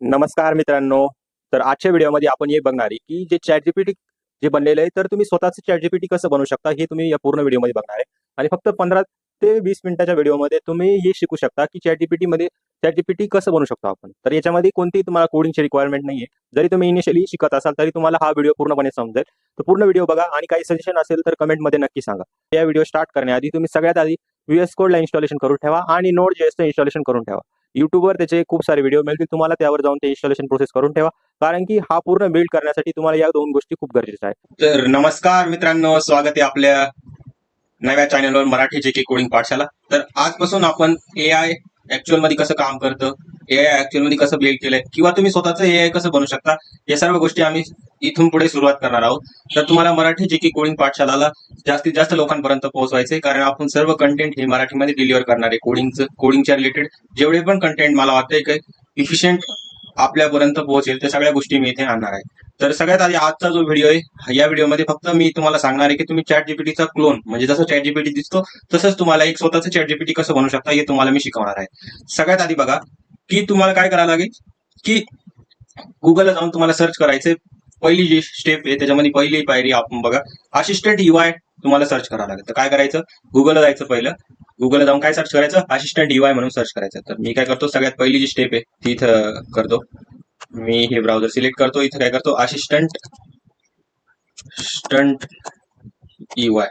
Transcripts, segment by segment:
नमस्कार मित्रांनो. तर आजच्या व्हिडिओमध्ये आपण हे बघणार आहे की जे चॅट जीपीटी जे बनलेलं आहे तर तुम्ही स्वतःच चॅट जीपीटी कसं बनवू शकता हे तुम्ही या पूर्ण व्हिडिओमध्ये बघणार आहे. आणि फक्त पंधरा ते वीस मिनिटाच्या व्हिडिओमध्ये तुम्ही हे शिकू शकता की चॅट जीपीटीमध्ये चॅट जीपीटी कसं बनवू शकतो आपण. तर याच्यामध्ये कोणतीही तुम्हाला कोडिंगची रिक्वायरमेंट नाहीये. जरी तुम्ही इनिशियली शिकत असाल तरी तुम्हाला हा व्हिडिओ पूर्णपणे समजेल. तर पूर्ण व्हिडिओ बघा आणि काही सजेशन असेल तर कमेंटमध्ये नक्की सांगा. या व्हिडिओ स्टार्ट करण्याआधी तुम्ही सगळ्यात आधी व्हीएस कोडला इन्स्टॉलेशन करून ठेवा आणि नोट जेएसचं इन्स्टॉलेशन करून ठेवा. युट्यूबवर त्याचे खूप सारे व्हिडिओ मिळतील. तुम्हाला त्यावर जाऊन ते इन्स्टॉलेशन प्रोसेस करून ठेवा. कारण की हा पूर्ण बिल्ड करण्यासाठी तुम्हाला या दोन गोष्टी खूप गरजेच्या आहेत. तर नमस्कार मित्रांनो स्वागत आहे आपल्या नव्या चॅनलवर मराठी जे के कोडिंग पाठशाला. तर आजपासून आपण ए आय ऍक्च्युअलमध्ये कसं काम करतं ए आय ऍक्च्युअलमध्ये कसं बिल्ड केलंय किंवा तुम्ही स्वतःचं ए आय कसं बनवू शकता या सर्व गोष्टी आम्ही इथून पुढे सुरुवात करणार आहोत. तर तुम्हाला मराठी जे की कोडिंग पाठशालाला जास्तीत जास्त लोकांपर्यंत पोहोचवायचे कारण आपण सर्व कंटेंट हे मराठीमध्ये डिलिव्हर करणार आहे. कोडिंगचं कोडिंगच्या रिलेटेड जेवढे पण कंटेंट मला वाटतंय काही इफिशियंट आपल्यापर्यंत पोहोचेल त्या सगळ्या गोष्टी मी इथे आणणार आहे. तर सगळ्यात आधी आजचा जो व्हिडिओ आहे या व्हिडिओमध्ये फक्त मी तुम्हाला सांगणार आहे की तुम्ही चॅट जीपीटीचा क्लोन म्हणजे जसं चॅट जीपीटी दिसतो तसंच तुम्हाला एक स्वतःचं चॅट जीपीटी कसं बनवू शकता हे तुम्हाला मी शिकवणार आहे. सगळ्यात आधी बघा की तुम्हाला काय करावं लागेल की गुगलला जाऊन तुम्हाला सर्च करायचं पहिली जी स्टेप आहे त्याच्यामध्ये पहिली पायरी आपण बघा. असिस्टंट युआय तुम्हाला सर्च करावं लागेल. तर काय करायचं? गुगलला जायचं पहिलं. गुगलला जाऊन काय सर्च करायचं? असिस्टंट युआय म्हणून सर्च करायचं. तर मी काय करतो? सगळ्यात पहिली जी स्टेप आहे ती इथं करतो. मी हे ब्राउझर सिलेक्ट करतो. इथं काय करतो? असिस्टंट स्टंट युआय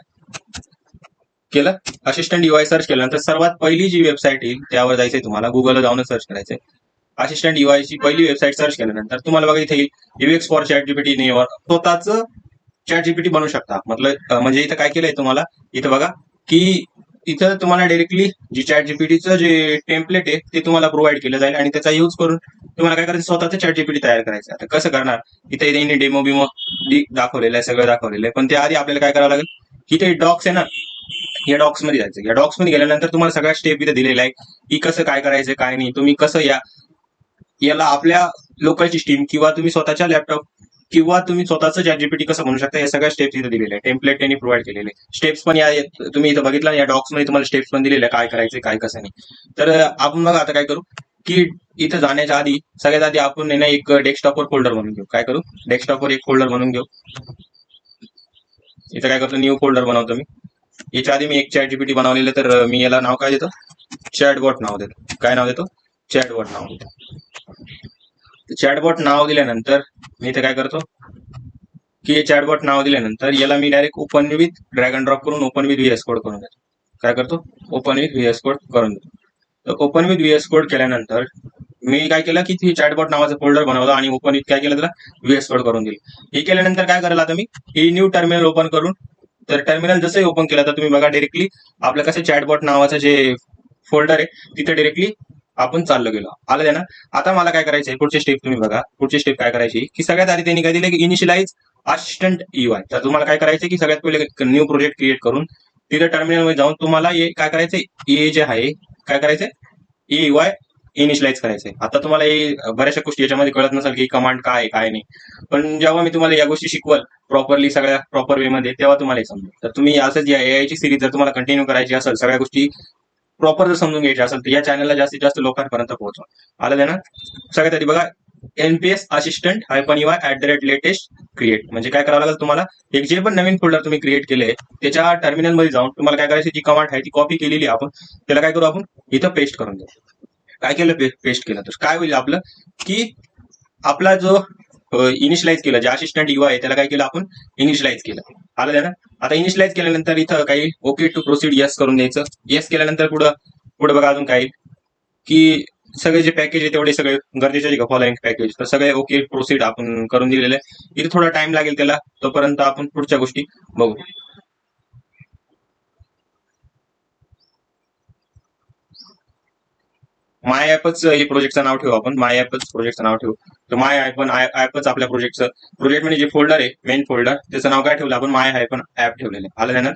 केलं? असिस्टंट युआय सर्च केल्यानंतर सर्वात पहिली जी वेबसाईट येईल त्यावर जायचंय तुम्हाला. गुगलला जाऊन सर्च करायचंय. असिस्टंट युआयची पहिली वेबसाईट सर्च केल्यानंतर तुम्हाला बघा इथे येईल UX for Chat GPT never स्वतःच चॅट जीपीटी बनवू शकता. मतलब म्हणजे इथं काय केलंय तुम्हाला? इथं बघा की इथं तुम्हाला डायरेक्टली जी चॅट जीपीटीचं जे टेम्पलेट आहे ते तुम्हाला प्रोव्हाइड केलं जाईल आणि त्याचा यूज करून तुम्हाला काय करायचं? स्वतःचं चॅट जीपीटी तयार करायचं. आता कसं करणार? इथे त्यांनी डेमो बिमो दाखवलेलं आहे सगळं दाखवलेलं आहे. पण त्या आधी आपल्याला काय करावं लागेल? इथे डॉक्स आहे ना या डॉक्समध्ये जायचं. या डॉक्समध्ये गेल्यानंतर तुम्हाला सगळ्या स्टेप इथे दिलेल्या आहे की कसं काय करायचं काय नाही तुम्ही कसं या याला आपल्या लोकल स्टीम किंवा तुम्ही स्वतःच्या लॅपटॉप किंवा तुम्ही स्वतःचं चॅट जीपीटी कसं म्हणू शकता या सगळ्या स्टेप्स इथे दिलेल्या आहे टेम्पलेट त्यांनी प्रोव्हाइड केलेले स्टेप्स पण या तुम्ही इथं बघितलं या डॉक्समध्ये तुम्हाला स्टेप्स पण दिलेल्या काय करायचं काय कसं नाही. तर आपण बघा आता काय करू की इथं जाण्याच्या आधी सगळ्यात आधी आपण ना एक डेस्कटॉपवर फोल्डर बनवून घेऊ. काय करू? डेस्कटॉपवर एक फोल्डर बनवून घेऊ. इथं काय करतो? न्यू फोल्डर बनवतो मी. याच्या आधी मी एक चॅट जीपीटी बनवलेलं तर मी याला नाव काय देतो? चॅटबॉट नाव देतो. काय नाव देतो? चॅटबॉट नाव देतो चॅटबॉट नाव दिल्यानंतर मी इथे काय करतो? की हे चॅटबॉट नाव दिल्यानंतर याला मी direct open with drag and drop करून ओपन विथ व्हीएस कोड करून देतो. काय करतो? ओपन विथ व्हीएस कोड करून देतो. तर ओपन विथ व्हीएस कोड केल्यानंतर मी काय केलं की ती चॅटबॉट नावाचं फोल्डर बनवलं आणि ओपन विथ काय केलं त्याला? व्हीएस कोड करून दिली. हे केल्यानंतर काय करायला आता मी? ही न्यू टर्मिनल ओपन करून तर टर्मिनल जसंही ओपन केलं तर तुम्ही बघा डिरेक्टली आपलं कसं चॅटबॉट नावाचं जे फोल्डर आहे तिथे डिरेक्टली आपण चाललो गेलो. आलं आहे ना आता मला काय करायचंय? पुढची स्टेप तुम्ही बघा. पुढची स्टेप काय करायची? की सगळ्यात आधी त्यांनी काय दिले? की इनिशियलाइज असिस्टंट युआय तर तुम्हाला काय करायचं की सगळ्यात पहिले न्यू प्रोजेक्ट क्रिएट करून तिथे टर्मिनलमध्ये जाऊन तुम्हाला हे काय करायचंय? ए जे आहे काय करायचंय? ए युआय इनिशियलाइज करायचंय. आता तुम्हाला हे बऱ्याचशा गोष्टी याच्यामध्ये कळत नसेल की कमांड काय आहे, काय नाही. पण जेव्हा मी तुम्हाला या गोष्टी शिकवल प्रॉपरली सगळ्या प्रॉपर वे मध्ये तेव्हा तुम्हाला समजेल. तर तुम्ही असंच या एआयची सिरीज जर तुम्हाला कंटिन्यू करायची असेल सगळ्या गोष्टी प्रॉपर जर समजून घ्यायची असेल तर या चॅनलला जास्तीत जास्त लोकांपर्यंत पोहोचवा. आलं ना? सगळ्यात आधी बघा NPS assistant hyphen UI at the rate latest create म्हणजे काय करावं लागेल तुम्हाला? एक जे पण नवीन फोल्डर तुम्ही क्रिएट केले त्याच्या टर्मिनलमध्ये जाऊन तुम्हाला काय करायची जी कमांड आहे ती कॉपी केलेली आपण. त्याला काय करू आपण? इथं पेस्ट करून देऊ. काय केलं? पेस्ट केलं. तर काय होईल आपलं? की आपला जो इनिशियलाइज केलं. जे असिस्टंट युवा आहे त्याला काय केलं आपण? इनिशियलाइज केलं. आलं ना आता इनिशियलाइज केल्यानंतर इथं काही ओके टू प्रोसीड येस करून द्यायचं. येस केल्यानंतर पुढं पुढे बघा अजून काय की सगळे जे पॅकेज आहे तेवढे सगळे गरजेचे का? फॉलोइंग पॅकेज तर सगळे ओके प्रोसीड आपण करून दिलेले आहे. इथे थोडा टाइम लागेल त्याला. तोपर्यंत आपण पुढच्या गोष्टी बघू. माय ऍपच हे प्रोजेक्टचं नाव ठेवू आपण. माय ऍपच प्रोजेक्टचं नाव ठेवू. तर माय आयपन ऍपच आपल्या प्रोजेक्टचं प्रोजेक्ट म्हणजे जे फोल्डर आहे मेन फोल्डर त्याचं नाव काय ठेवलं आपण? माय आयपन ऍप ठेवलेलं आहे. आलं ना?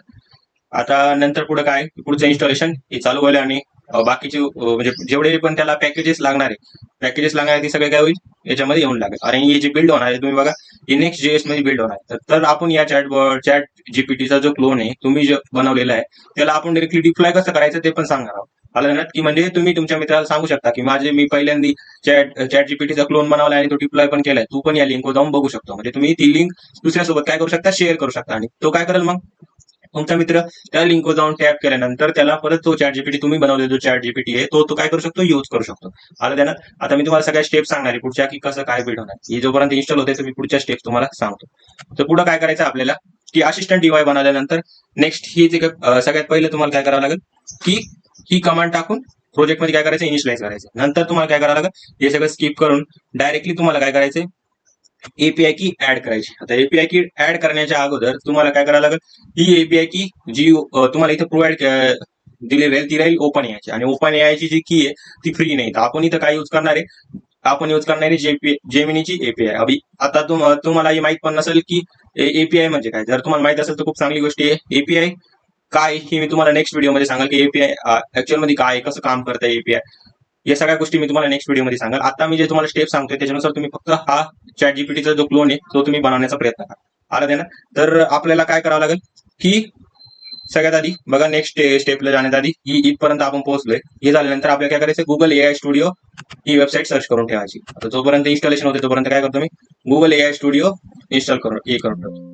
आता नंतर पुढे काय? पुढचं इन्स्टॉलेशन हे चालू होईल आणि बाकीचे म्हणजे जेवढे पण त्याला पॅकेजेस लागणार आहे पॅकेजेस लागणार आहे ते सगळे काय होईल? याच्यामध्ये येऊन लागेल. आणि हे जे बिल्ड होणार आहे तुम्ही बघा हे नेक्स्ट जेएसमध्ये बिल्ड होणार आहे. तर- आपण या चॅट चॅट जीपीटीचा जो क्लोन आहे तुम्ही जे बनवलेला आहे त्याला आपण डिरेक्टली डिप्लॉय कसं करायचं ते पण सांगणार आहोत. आलं ना? की म्हणजे तुम्ही तुमच्या मित्राला सांगू शकता की माझे मी पहिल्यांदा चॅट चॅट जीपीटीचा क्लोन बनवला आणि तो डिप्लॉय पण केलाय. तू पण या लिंकवर जाऊन बघू शकतो. म्हणजे तुम्ही ती लिंक दुसऱ्यासोबत काय करू शकता? शेअर करू शकता. आणि तो काय करेल मग? तुमचा मित्र त्या लिंकवर जाऊन टॅप केल्यानंतर त्याला परत तो चॅट जीपीटी तुम्ही बनवलेला जो चॅट जीपीटी आहे तो तो काय करू शकतो? यूज करू शकतो. आलं त्यानं? आता मी तुम्हाला सगळ्या स्टेप सांगणार आहे पुढच्या की कसं काय भेट होणार. ही जोपर्यंत इन्स्टॉल होते तर मी पुढच्या स्टेप तुम्हाला सांगतो. तर पुढे काय करायचं आपल्याला? की असिस्टंट डीवाय बनवल्यानंतर नेक्स्ट ही जे सगळ्यात पहिले तुम्हाला काय करावं लागेल? की ही कमांड टाकून प्रोजेक्टमध्ये काय करायचं? इनिशियलाइज करायचं. नंतर तुम्हाला काय करावं लागेल? हे सगळं स्किप करून डायरेक्टली तुम्हाला काय करायचं एपीआय की ऍड करायची. आता एपीआय की ऍड करण्याच्या अगोदर तुम्हाला काय करावं लागेल? ही एपीआय की जी तुम्हाला इथे प्रोव्हाइड दिलेली राहील ती राहील ओपन यायची आणि ओपन यायची जी की आहे ती फ्री नाही. आपण इथं काय यूज करणार आहे? आपण यूज करणार आहे जेपी जेमिनीची एपीआय अभि आता तुम्हाला हे माहीत पण नसेल की एपीआय म्हणजे काय? जर तुम्हाला माहीत असेल तर खूप चांगली गोष्ट आहे. एपीआय काय हे मी तुम्हाला नेक्स्ट व्हिडिओमध्ये सांगाल की एपीआय ऍक्च्युअलमध्ये काय कसं काम करतं एपीआय या सगळ्या गोष्टी मी तुम्हाला नेक्स्ट व्हिडिओमध्ये सांगाल. आता मी जे तुम्हाला स्टेप सांगतोय त्याच्यानुसार तुम्ही फक्त हा चॅट जीपीटीचा जो क्लोन आहे तो तुम्ही बनवण्याचा प्रयत्न करा. आला ते ना? तर आपल्याला काय करावं लागेल की सगळ्यात आधी बघा नेक्स्ट स्टेपला जाण्यात आधी ही इथपर्यंत आपण पोहोचलोय. हे झाल्यानंतर आपल्याला काय करायचं गुगल एआय स्टुडिओ ही वेबसाईट सर्च करून ठेवायची. आता जोपर्यंत इन्स्टॉलेशन होते तोपर्यंत काय करतो मी? गुगल एआय स्टुडिओ इन्स्टॉल करून हे करून ठेवतो.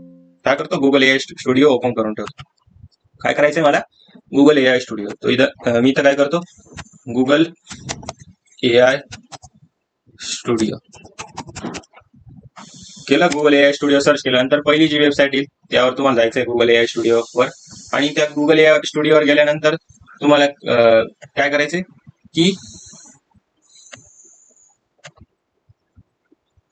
काय करतो? गुगल एआय स्टुडिओ ओपन करून ठेवतो. काय करायचंय मला? गुगल ए आय स्टुडिओ तो इथं मी इथं काय करतो? गुगल ए आय स्टुडिओ केलं Google A I Studio search केल्यानंतर पहिली जी वेबसाईट येईल त्यावर तुम्हाला जायचंय गुगल ए स्टुडिओ वर. आणि त्या गुगल एआय स्टुडिओवर गेल्यानंतर तुम्हाला काय करायचंय? की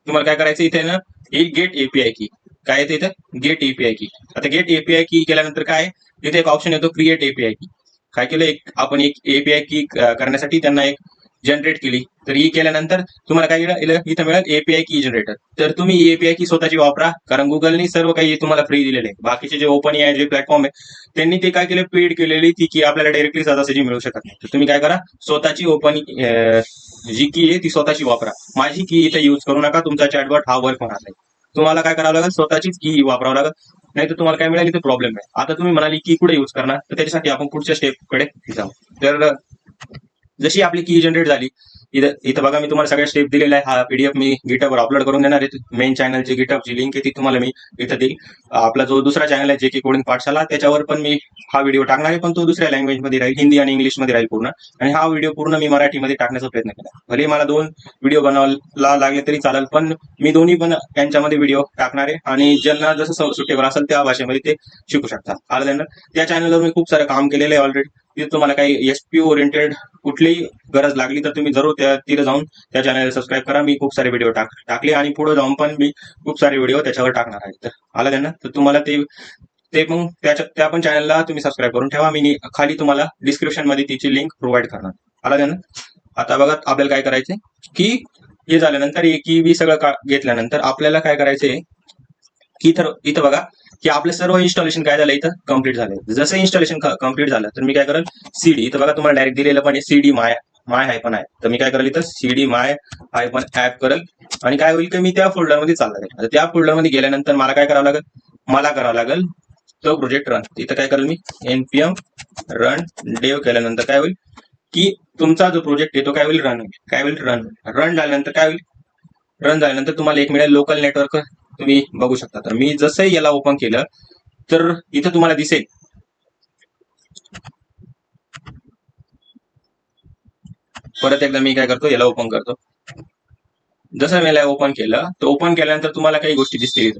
तुम्हाला काय करायचं इथे ना एक गेट एपीआय की काय येते इथं? गेट एपीआय की आता गेट एपीआय की केल्यानंतर काय? तिथे एक ऑप्शन येतो क्रिएट एपीआय की काय केलं? एक आपण एक एपीआय की करण्यासाठी त्यांना एक जनरेट केली. तर ही केल्यानंतर तुम्हाला काय केलं इथं- मिळेल एपीआय की जनरेटर तर तुम्ही एपीआय की स्वतःची वापरा. कारण गुगलनी सर्व काही तुम्हाला फ्री दिलेले आहे. बाकीचे जे ओपन आहे जे प्लॅटफॉर्म आहे त्यांनी ते काय केलं? पेड केलेली ती की आपल्याला डायरेक्टली सहजासहजी मिळू शकत नाही. तर तुम्ही काय करा? स्वतःची ओपन जी की आहे ती स्वतःची वापरा. माझी की इथे यूज करू नका. तुमचा चॅटबॉट हा वर्क होणार नाही. तुम्हाला काय करावं लागेल? स्वतःचीच की वापरावं लागेल. नाही तर तुम्हाला काय मिळेल? इथे प्रॉब्लेम आहे आता तुम्ही म्हणाली की कुठे यूज करणार? तर त्याच्यासाठी आपण पुढच्या स्टेपकडे जाऊ. तर जशी आपली की जनरेट झाली इथं इथं बघा मी तुम्हाला सगळ्या स्टेप दिलेला आहे हा पीडीएफ मी गिटअपवर अपलोड करून देणार आहे. मेन चॅनलची गिटअपची लिंक आहे ती तुम्हाला मी इथं देईल. आपला जो दुसरा चॅनल आहे जे की कोडिंग पाठशाला त्याच्यावर पण मी हा व्हिडिओ टाकणार आहे पण तो दुसऱ्या लँग्वेजमध्ये राहील हिंदी आणि इंग्लिशमध्ये राहील पूर्ण. आणि हा व्हिडिओ पूर्ण मी मराठीमध्ये टाकण्याचा प्रयत्न केला. भले मला दोन व्हिडिओ बनवायला लागले तरी चालेल पण मी दोन्ही पण यांच्यामध्ये व्हिडिओ टाकणार आहे. आणि ज्यांना जसं सुटेबल असेल त्या भाषेमध्ये ते शिकू शकतात. आलं त्या चॅनलवर मी खूप सारं काम केलेलं आहे ऑलरेडी तिथे तुम्हाला काही एसपी ओरिएंटेड कुठलीही गरज लागली तर तुम्ही जरूर त्या तिथे जाऊन त्या चॅनलला सबस्क्राईब करा. मी खूप सारे व्हिडिओ टाक टाकले आणि पुढे जाऊन पण मी खूप सारे व्हिडिओ त्याच्यावर टाकणार आहे. तर आला त्यांना? तर तुम्हाला ते ते मग त्याच्या त्या पण चॅनलला तुम्ही सबस्क्राईब करून ठेवा. मी खाली तुम्हाला डिस्क्रिप्शनमध्ये तिची लिंक प्रोव्हाइड करणार. आला त्यांना? आता बघा आपल्याला काय करायचंय? की हे झाल्यानंतर एक बी सगळं घेतल्यानंतर आपल्याला काय करायचंय? की इथं इथं बघा. की आपलं सर्व इन्स्टॉलेशन काय झालं इथं? कंप्लीट झालं. जसं इन्स्टॉलेशन कंप्लीट झालं तर मी काय करेल? सीडी इथं बघा तुम्हाला डायरेक्ट दिलेलं पण सीडी माय माय हाय पण आहे. तर मी काय करेल इथं? सीडी माय हाय पण ऍप करेल. आणि काय होईल की मी त्या फोल्डरमध्ये चालला जाईल आता त्या फोल्डरमध्ये गेल्यानंतर मला काय करावं लागेल? मला करावं लागेल तो प्रोजेक्ट रन इथं काय करेल मी? एनपीएम रन डेव्ह केल्यानंतर काय होईल? की तुमचा जो प्रोजेक्ट आहे तो काय होईल? रन होईल काय होईल? रन रन झाल्यानंतर काय होईल? रन झाल्यानंतर तुम्हाला एक मिळेल लोकल नेटवर्क तुम्ही बघू शकता. तर मी जसं याला ओपन केलं तर इथं तुम्हाला दिसेल. परत एकदा मी काय करतो याला ओपन करतो. जसं मी याला ओपन केलं तर ओपन केल्यानंतर तुम्हाला काही गोष्टी दिसतील.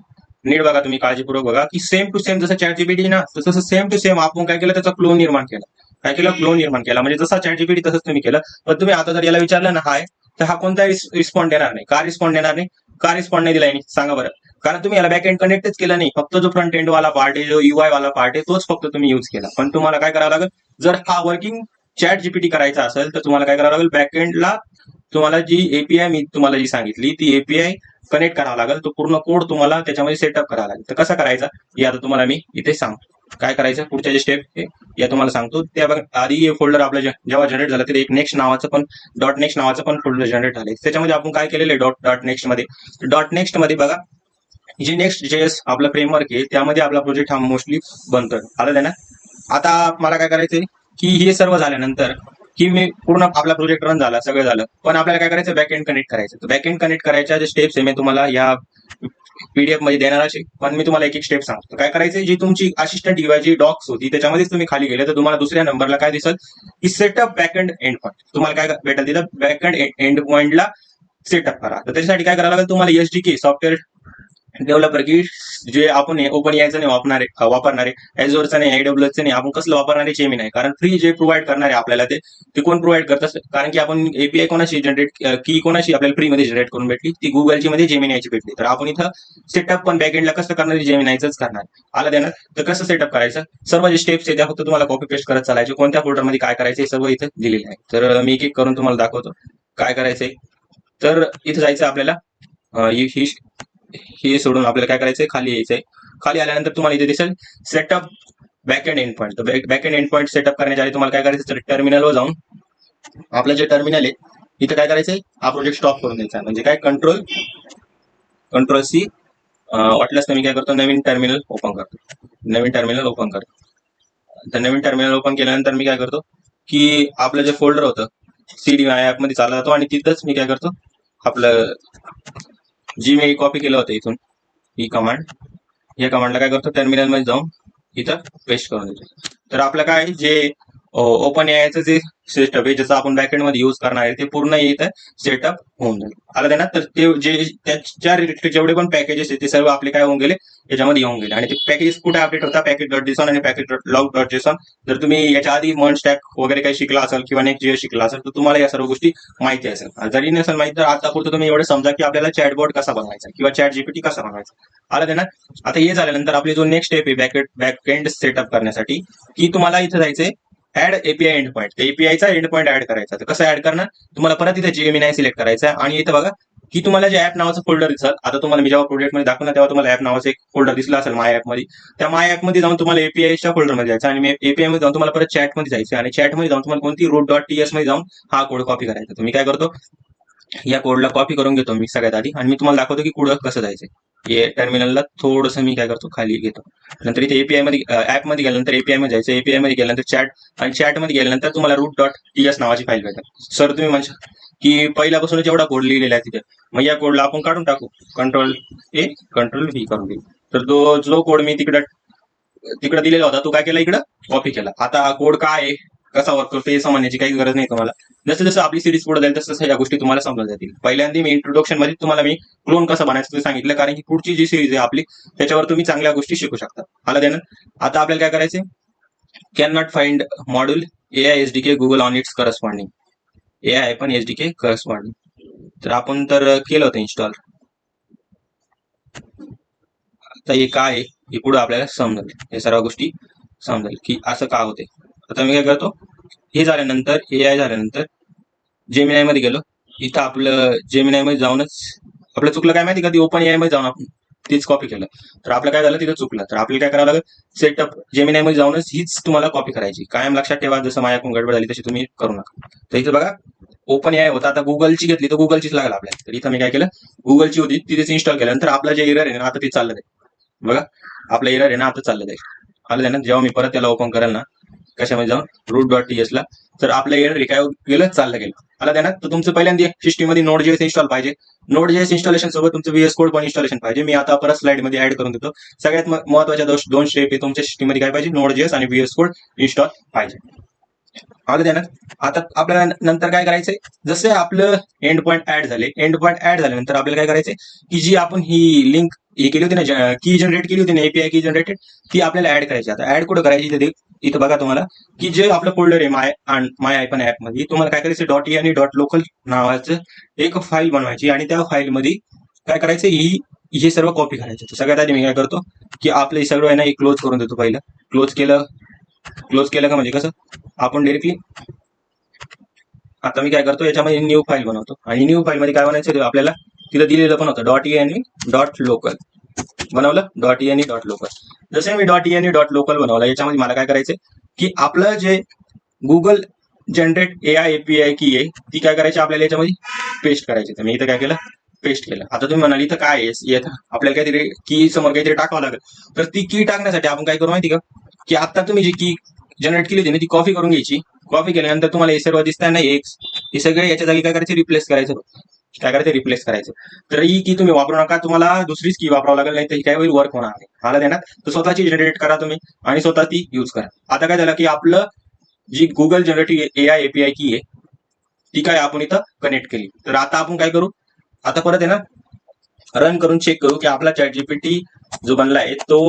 नीट बघा तुम्ही काळजीपूर्वक बघा की सेम टू सेम जसं चॅट जीपीटी ना तसं सेम टू सेम आपण काय केलं त्याचा क्लोन निर्माण केला. काय केलं? क्लोन निर्माण केला. म्हणजे जसा चॅट जीपीटी तसंच तुम्ही केलं. पण तुम्ही आता जर याला विचारलं ना हाय तर हा कोणता रिस्पॉन्ड देणार नाही. का रिस्पॉन्ड देणार नाही? का रिस्पॉन्ड नाही दिलाय सांगा बरं. कारण तुम्ही याला बॅक एंड कनेक्टच केलं नाही. फक्त जो फ्रंट एंड वाला पार्ट आहे जो युआय वाला पार्ट आहे तोच फक्त तुम्ही युज केला. पण तुम्हाला काय करावं लागेल? जर हा वर्किंग चॅट जीपीटी करायचा असेल तर तुम्हाला काय करावं लागेल? बॅक एंडला तुम्हाला जी एपीआय मी तुम्हाला जी सांगितली ती एपीआय कनेक्ट करावा लागेल. तो पूर्ण कोड तुम्हाला त्याच्यामध्ये सेटअप करावा लागेल. तर कसा करायचा? हे आता तुम्हाला मी इथे सांगतो. काय करायचं? पुढच्या जे स्टेप या तुम्हाला सांगतो. त्या आधी हे फोल्डर आपलं जेव्हा जनरेट झालं ते एक नेक्स्ट नावाचं पण डॉट नेक्स्ट नावाचं पण फोल्डर जनरेट झाले त्याच्यामध्ये आपण काय केलेलं आहे? डॉट डॉट नेक्स्टमध्ये. डॉट नेक्स्टमध्ये बघा जे नेक्स्ट जे आपलं फ्रेमवर्क आहे त्यामध्ये आपला प्रोजेक्ट हा मोस्टली बनतोय. आलं ना? आता मला काय करायचंय? की हे सर्व झाल्यानंतर की मी पूर्ण आपला प्रोजेक्ट रन झाला सगळं झालं. पण आपल्याला काय करायचं बॅक एंड कनेक्ट करायचं तर बॅक एंड कनेक्ट करायच्या जे स्टेप्स आहे मी तुम्हाला या पीडीएफमध्ये देणार असे पण मी तुम्हाला एक एक स्टेप सांगतो. काय करायचं जी तुमची असिस्टंट किंवा जी डॉक्स होती त्याच्यामध्येच तुम्ही खाली गेले तर तुम्हाला दुसऱ्या नंबरला काय दिसत की setup back end end point तुम्हाला काय भेटेल तिथं? बॅक एंड एंड पॉईंटला सेटअप करा. तर त्याच्यासाठी काय करावं लागेल? तुम्हाला एसडीके सॉफ्टवेअर डेव्हलपर की जे आपण ओपन यायचं नाही वापरणारे वापरणारे एजोरचं नाही आयडब्ल्यूचं नाही आपण कसलं वापरणारे जेमी नाही कारण फ्री जे प्रोव्हाइड करणारे आपल्याला ते ते कोण प्रोव्हाइड करतात कारण की आपण एपीआय कोणाशी जनरेट की कोणाशी आपल्याला फ्री मध्ये जनरेट करून भेटली ती गुगलची मध्ये जेमिनायची भेटली. तर आपण इथं सेटअप पण बॅकेंडला कसं करणार जेमिनायचंच करणार आलं देणार? तर कसं सेटअप करायचं? सर्व जे स्टेप्स आहे त्या फक्त तुम्हाला कॉपी पेस्ट करत चालायचे. कोणत्या फोल्डरमध्ये काय करायचं हे सर्व इथं दिलेलं आहे. तर मी एक एक करून तुम्हाला दाखवतो. काय करायचंय? तर इथं जायचं आपल्याला ही हे सोडून आपल्याला काय करायचंय? खाली यायचंय. खाली आल्यानंतर तुम्हाला इथे दिसेल setup back end end point back end end point setup करण्याच्या आधी तुम्हाला काय करायचं तर टर्मिनलवर जाऊन आपलं जे टर्मिनल आहे इथं काय करायचंय? हा प्रोजेक्ट स्टॉप करून द्यायचा. म्हणजे काय? कंट्रोल कंट्रोल सी वाटल्यास मी काय करतो? नवीन टर्मिनल ओपन करतो. नवीन टर्मिनल ओपन करतो. तर नवीन टर्मिनल ओपन केल्यानंतर मी काय करतो? की आपलं जे फोल्डर होतं सी डी ऍपमध्ये चालला जातो आणि तिथंच मी काय करतो? आपलं जी मी कॉपी केलं होतं इथून ही कमांड या कमांडला काय करतो? टर्मिनलमध्ये जाऊन इथं पेस्ट करून देतो. तर आपलं काय जे ओपन यायचं जे सिस्टम आहे ज्याचं आपण बॅकएंडमध्ये युज करणार आहे ते पूर्ण इथं सेटअप होऊन जाईल. आलं देणार ना तर ते जे त्याच्या रिलेटेड जेवढे पण पॅकेजेस आहेत ते सर्व आपले काय होऊन गेले याच्यामध्ये येऊन गेले. आणि ते पॅकेजेस कुठे अपडेट होता पॅकेज डॉट जेसॉन आणि package dot lock dot JSON जर तुम्ही याच्या आधी मन स्टॅक वगैरे काही शिकला असेल किंवा नेक्स्ट जे शिकला असेल तर तुम्हाला या सर्व गोष्टी माहिती असेल. जरी नसेल माहिती तर आतापुरतं तुम्ही एवढं समजा की आपल्याला चॅटबॉट कसा बनवायचा किंवा चॅट जीपीटी कसा बनवायचा. आलं ते ना आता हे झाल्यानंतर आपली जो नेक्स्ट स्टेप आहे बॅक बॅक एंड सेटअप करण्यासाठी की तुम्हाला इथं जायचंय ऍड एपीआय एंड पॉईंट एपीआयचा एंड पॉईंट ऍड करायचा. तर कसं ऍड करणार? तुम्हाला परत इथे जीएमआय सिलेक्ट करायचा आणि इथं बघा की तुम्हाला जे ऍप नावाचं फोल्डर दिसत आता तुम्हाला मी जेव्हा प्रोजेक्टमध्ये दाखवणार तेव्हा तुम्हाला ऍप नावाचं एक फोल्डर दिसला असेल माय ऍपमध्ये त्या माय ऍपमध्ये जाऊन तुम्हाला एपीआयच्या फोल्डरमध्ये जायचं आणि एपीआयमध्ये जाऊन तुम्हाला परत चॅटमध्ये जायचं आणि चॅटमध्ये जाऊन तुम्हाला कोणती रूट डॉट टीएसमध्ये जाऊन हा कोड कॉपी करायचा तुम्ही काय करतो? या कोडला कॉपी करून घेतो मी सगळ्यात आधी. आणि मी तुम्हाला दाखवतो की कुठं कसं जायचं हे टर्मिनलला थोडंसं मी काय करतो खाली घेतो. नंतर इथे एपीआयमध्ये ऍपमध्ये गेल्यानंतर एपीआयमध्ये जायचं. एपीआयमध्ये गेल्यानंतर चॅट आणि चॅटमध्ये गेल्यानंतर तुम्हाला रूट डॉट टीएस नावाची फाईल भेटेल. सर तुम्ही म्हणशा की पहिल्यापासून जेवढा कोड लिहिलेला आहे तिथे मग या कोडला आपण काढून टाकू. कंट्रोल ए कंट्रोल व्ही करून देऊ. तर तो जो कोड मी तिकडं तिकडे दिलेला होता तो काय केला इकडं? कॉपी केला. आता हा कोड काय आहे? कसा वर्क करतो हे समजण्याची काही गरज नाही तुम्हाला. जसं जसं आपली सिरीज पुढे जाईल तसं तसं या गोष्टी तुम्हाला समजून जातील. पहिल्यांदा मी इंट्रोडक्शनमध्ये तुम्हाला मी क्लोन कसं बनायचं सांगितलं कारण की पुढची जी सिरीज आहे आपली त्याच्यावर तुम्ही चांगल्या गोष्टी शिकू शकता. आला त्यानं आता आपल्याला काय करायचं can not find module A I S D K Google on its corresponding A I पण एस डी के करस्पॉन्डिंग तर आपण तर केलं होतं इन्स्टॉल आता हे काय आहे? हे पुढे आपल्याला समजेल. हे सर्व गोष्टी समजेल की असं का होते आता मी काय करतो? हे झाल्यानंतर ए आय झाल्यानंतर जेमिनायमध्ये गेलो. इथं आपलं जेमिनायमध्ये जाऊनच आपलं चुकलं काय माहिती कधी ओपन ए मध्ये जाऊन आपण तेच कॉपी केलं. तर आपलं काय झालं? तिथं चुकलं. तर आपल्याला काय करावं लागेल? सेटअप जेमिनायमध्ये जाऊनच हीच तुम्हाला कॉपी करायची. कायम लक्षात ठेवा. जसं माझ्याकडून गडबड झाली तशी तुम्ही करू नका. तर इथं बघा ओपन एआय होता. आता गुगलची घेतली तर गुगलचीच लागेल आपल्याला. तर इथं मी काय केलं? गुगलची होती. तिथेच इन्स्टॉल केल्यानंतर आपला जे एरर आहे ना आता ते चाललं जाईल बघा आपला एरर आहे ना आता चाललं जाईल आलं जाईल ना? जेव्हा मी परत त्याला ओपन करेल ना कशामध्ये जाऊन? रूट डॉट टी ला. तर आपलं एरर रिकाय गेलं चाललं गेलं. आला द्या तर तुमचं पहिल्यांदा सिस्टीममध्ये नोट जेएस इन्स्टॉल पाहिजे. नोट जेएस इन्स्टॉलेशन सोबत तुमचं व्हीएस कोड पण इन्स्टॉलेशन पाहिजे. मी आता परत स्लाइडमध्ये ऍड करून देतो. सगळ्यात महत्त्वाच्या दोष- दोन स्टेप हे तुमच्या सिस्टीममध्ये काय पाहिजे? नोट जेएस आणि व्हीएस कोड इन्स्टॉल पाहिजे. आलं त्यानं ना आता आपल्याला नंतर काय करायचंय? जसे आपलं एंड पॉईंट ऍड झाले एंड पॉईंट ऍड झाल्यानंतर आपल्याला काय करायचंय? की जी आपण ही लिंक ही केली होती ना की जनरेट केली होती ना एपीआय की जनरेटेड ती आपल्याला ऍड करायची. आता ऍड कुठं करायची इथे इथं बघा तुम्हाला की जे आपलं फोल्डर आहे माय माय आयपन ऍपमध्ये तुम्हाला काय करायचं डॉट ई आणि डॉट लोकल नावाचं एक फाईल बनवायची आणि त्या फाईल मध्ये काय करायचं ही हे सर्व कॉपी करायचं. सगळ्यात आधी मी काय करतो की आपलं हे सगळं आहे ना हे क्लोज करून देतो पहिलं. क्लोज केलं क्लोज केलं का म्हणजे कसं? आपण डिरेक्टली आता मी काय करतो याच्यामध्ये न्यू फाईल बनवतो. आणि न्यू फाईल मध्ये काय बनायचं आपल्याला तिथं दिलेलं पण होतं. डॉट ई आणि डॉट लोकल बनवलं? डॉट ई आणि डॉट लोकल जसे मी डॉट ई आणि डॉट लोकल बनवलं याच्यामध्ये मला काय करायचं की आपलं जे Google generate A I API key आहे ती काय करायची आपल्याला याच्यामध्ये? पेस्ट करायची. तर मी इथं काय केलं? पेस्ट केलं. आता तुम्ही म्हणाल इथं काय आहे? येत आपल्याला काहीतरी की समोर काहीतरी टाकावं लागेल. तर ती की टाकण्यासाठी आपण काय करू माहिती का? की आता तुम्ही जी की जनरेट केली होती ना ती कॉपी करून घ्यायची. कॉपी केल्यानंतर तुम्हाला हे सर्व दिसताय ना एक्स हे सगळे याच्या जागी काय करायचे? रिप्लेस करायचं. काय करायचं? रिप्लेस करायचं. तर ही की तुम्ही वापरू नका. तुम्हाला दुसरीच की वापरावं लागेल नाही तर काय होईल? वर्क होणार नाही. आला देणार? तर स्वतःची जनरेट करा तुम्ही आणि स्वतः ती यूज करा. आता काय झालं की आपलं जी Google generative A I API की आहे ती काय आपण इथं कनेक्ट केली. तर आता आपण काय करू? आता परत आहे ना रन करून चेक करू की आपला चॅट जीपीटी जो बनला आहे तो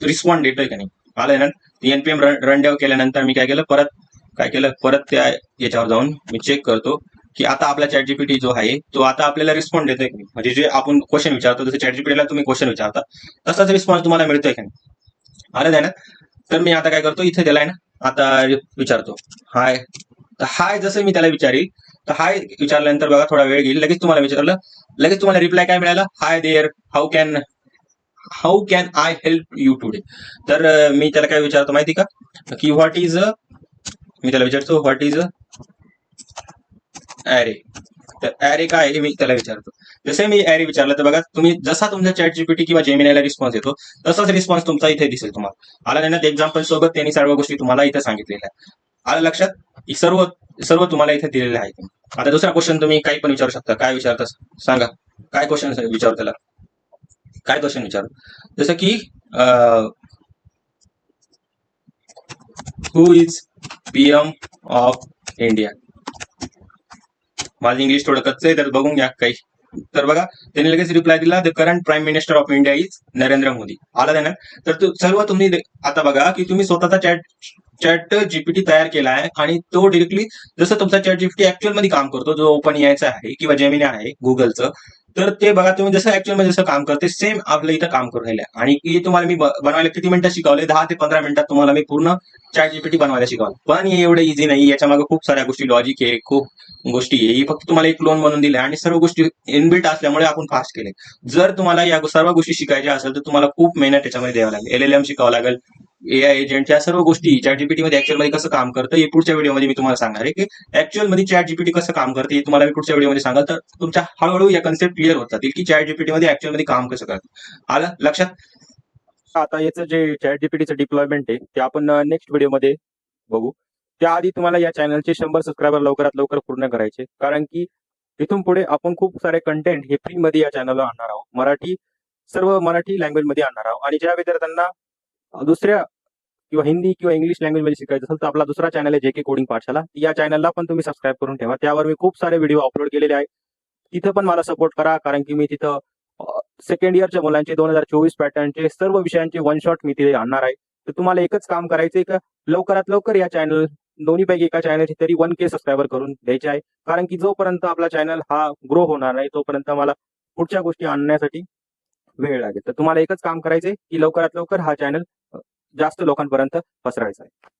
रिस्पॉन्ड देतोय का नाही? आलाय ना? एनपीएम रन डेव केल्यानंतर मी काय केलं? परत काय केलं? परत त्या याच्यावर जाऊन मी चेक करतो. की आता आपला चॅट जीपीटी जो आहे तो आता आपल्याला रिस्पॉन्ड देतोय की म्हणजे जे आपण क्वेश्चन विचारतो जसं चॅट जीपीटीला तुम्ही क्वेश्चन विचारता तसाच रिस्पॉन्स तुम्हाला मिळतोय की नाही? आलं आहे ना तर मी आता काय करतो इथे त्याला आहे ना आता विचारतो. हाय तर हाय जसं मी त्याला विचारील तर हाय विचारल्यानंतर बघा थोडा वेळ घेईल लगेच तुम्हाला विचारलं लगेच तुम्हाला रिप्लाय काय मिळाला? Hi there how can how can I help you today तर मी त्याला काय विचारतो माहिती का? की व्हॉट इज मी त्याला विचारतो व्हॉट इज ॲरे तर ॲरे काय आहे मी त्याला विचारतो. जसे मी ॲरे विचारलं तर बघा तुम्ही जसा तुमचा चॅट जीपीटी किंवा जेमिनाला रिस्पॉन्स येतो तसाच रिस्पॉन्स तुमचा इथे दिसेल तुम्हाला. आला नाही ना एक्झाम्पल सोबत त्यांनी सर्व गोष्टी तुम्हाला इथे सांगितलेल्या आहे आलं लक्षात? सर्व सर्व तुम्हाला इथे दिलेले आहे आता दुसरा क्वेश्चन तुम्ही काही पण विचारू शकता. काय विचारता? सांगा. काय क्वेश्चन विचारू त्याला? काय क्वेश्चन विचारू? जसं की who is PM of India माझं इंग्लिश थोडं कच्चं आहे तर बघून घ्या काही. तर बघा त्यांनी लगेच रिप्लाय दिला the current prime minister of India is Narendra Modi. आला त्यानं. तर सर्व तुम्ही आता बघा की तुम्ही स्वतःचा चॅट चॅट जीपीटी तयार केला आहे आणि तो डिरेक्टली जसं तुमचा चॅट जीपीटी ऍक्च्युअलमध्ये काम करतो जो ओपन यायचा आहे किंवा जेमिनी आहे गुगलचं तर ते बघा तुम्ही जसं ऍक्च्युअलमध्ये जसं काम करते सेम आपलं इथं काम करून राहिलं आणि हे तुम्हाला मी बनवायला किती मिनिटं शिकवले? दहा ते पंधरा मिनिटात तुम्हाला मी पूर्ण चॅट जीपीटी बनवायला शिकवलं. पण हे एवढं इझी नाही याच्या मागे खूप साऱ्या गोष्टी लॉजिक आहे खूप गोष्टी आहे. फक्त तुम्हाला एक लोन बनवून दिले आणि सर्व गोष्टी इनबिल्ट असल्यामुळे आपण फास्ट केले. जर तुम्हाला या सर्व गोष्टी शिकायच्या असेल तर तुम्हाला खूप मेहनत त्याच्यामध्ये द्यावं लागेल. एल एल एम शिकावं लागेल. ए आय एजंट या सर्व गोष्टी चॅट जीपीटी मध्ये ऍक्च्युअलमध्ये कसं काम करतं हे पुढच्या व्हिडिओमध्ये मी तुम्हाला सांगणार आहे की ऍक्च्युअलमध्ये चॅट जीपीटी कसं काम करते हे तुम्हाला मी पुढच्या व्हिडिओमध्ये सांगाल. तर तुमच्या हळूहळू या कन्सेप्ट क्लिअर होत जातील की चॅट जीपीटी मध्ये ऍक्च्युअलमध्ये काम कसं करतं. आलं? लक्षात? आता याचं जे चॅट जीपीटीचं डिप्लॉयमेंट आहे ते आपण नेक्स्ट व्हिडिओमध्ये बघू. त्याआधी तुम्हाला या चॅनलचे शंभर सबस्क्रायबर लवकरात लवकर पूर्ण करायचे कारण की इथून पुढे आपण खूप सारे कंटेंट हे फ्री मध्ये या चॅनलला आणणार आहोत. मराठी सर्व मराठी लँग्वेजमध्ये आणणार आहोत. आणि ज्या विद्यार्थ्यांना दुसऱ्या किंवा हिंदी किंवा इंग्लिश लँग्वेजमध्ये शिकायचं असेल तर आपला दुसरा चॅनल आहे जे के कोडिंग पाठशाला या चॅनलला पण तुम्ही सबस्क्राईब करून ठेवा. त्यावर मी खूप सारे व्हिडिओ अपलोड केलेले आहेत. तिथं पण मला सपोर्ट करा कारण की मी तिथं सेकंड इयरच्या मुलांचे दोन हजार चोवीस पॅटर्नचे सर्व विषयांचे वन शॉट मी तिथे आणणार आहे. तर तुम्हाला एकच काम करायचं का? लवकरात लवकर या चॅनल दोन्हीपैकी एका चॅनलची तरी वन के सबस्क्रायबर करून द्यायचे आहे. कारण की जोपर्यंत आपला चॅनल हा ग्रो होणार नाही तोपर्यंत मला पुढच्या गोष्टी आणण्यासाठी वेळ लागेल. तर तुम्हाला एकच काम करायचंय की लवकरात लवकर हा चॅनल जास्त लोकांपर्यंत पसरायचं आहे.